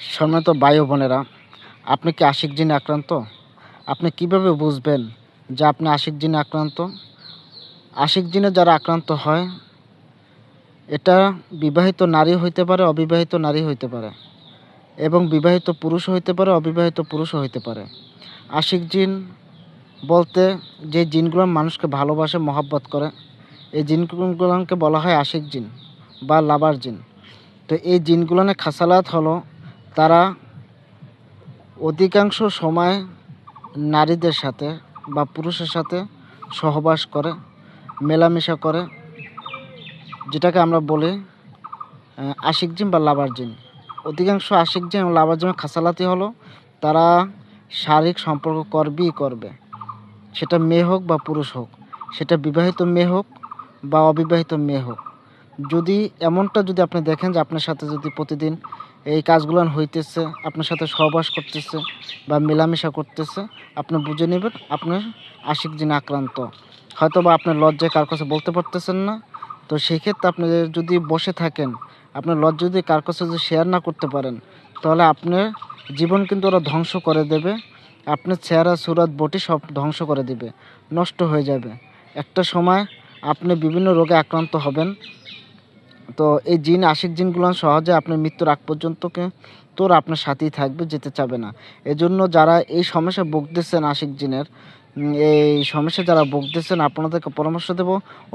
সম্মানিত বায়ু বোনেরা, আপনি কি আশিক জিনে আক্রান্ত? আপনি কীভাবে বুঝবেন যে আপনি আশিক জিনে আক্রান্ত? আশিক জিনে যারা আক্রান্ত হয়, এটা বিবাহিত নারী হইতে পারে, অবিবাহিত নারী হইতে পারে এবং বিবাহিত পুরুষ হইতে পারে, অবিবাহিত পুরুষও হইতে পারে। আশিক জিন বলতে যে জিনগুলো মানুষকে ভালোবাসে, মহাব্বত করে, এই জিনগুলোকে বলা হয় আশিক জিন বা লাভার জিন। তো এই জিনগুলোনের খাসালাত হলো তারা অধিকাংশ সময় নারীদের সাথে বা পুরুষের সাথে সহবাস করে, মেলামেশা করে, যেটাকে আমরা বলি আশিক জিম বা লাভার জিন। অধিকাংশ আশিক জিম লাভার জিনের খাসালাতি হলো তারা শারীরিক সম্পর্ক করবেই করবে। সেটা মেয়ে হোক বা পুরুষ হোক, সেটা বিবাহিত মেয়ে হোক বা অবিবাহিত মেয়ে হোক। যদি এমনটা যদি আপনি দেখেন যে আপনার সাথে যদি প্রতিদিন এই কাজগুলো হইতেছে, আপনার সাথে সহবাস করতেছে বা মেলামেশা করতেছে, আপনি বুঝে নেবেন আপনার আশিক জিন আক্রান্ত হয়তো বা আপনার লজ্জায় কার কাছে বলতে পারতেছেন না। তো সেই ক্ষেত্রে আপনি যদি বসে থাকেন, আপনার লজ্জা যদি কার কাছে যদি শেয়ার না করতে পারেন, তাহলে আপনার জীবন কিন্তু ওরা ধ্বংস করে দেবে। আপনার চেহারা, সুরত, বটি সব ধ্বংস করে দেবে, নষ্ট হয়ে যাবে। একটা সময় আপনি বিভিন্ন রোগে আক্রান্ত হবেন তো এই জিন, আশিক জিনগুলো সহজে আপনার মৃত্যুর আগ পর্যন্ত তোর আপনার সাথেই থাকবে, যেতে চাবে না। এজন্য যারা এই সমস্যা ভুগতেছেন আশিক জিনের এই সমস্যা যারা ভুগতেছেন, আপনাদেরকে পরামর্শ দেব,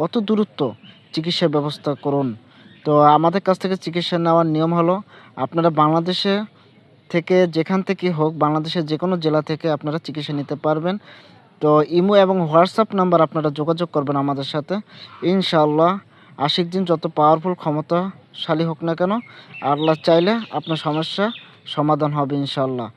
অত দূরত্ব চিকিৎসা ব্যবস্থা করুন। তো আমাদের কাছ থেকে চিকিৎসা নেওয়ার নিয়ম হলো, আপনারা বাংলাদেশে থেকে যেখান থেকে হোক, বাংলাদেশের যে কোনো জেলা থেকে আপনারা চিকিৎসা নিতে পারবেন। তো ইমো এবং হোয়াটসঅ্যাপ নাম্বার আপনারা যোগাযোগ করবেন আমাদের সাথে। ইনশাআল্লাহ আশিক দিন যত পাওয়ারফুল ক্ষমতাশালী হোক না কেন, আল্লাহ চাইলে আপনার সমস্যা সমাধান হবে ইনশাআল্লাহ।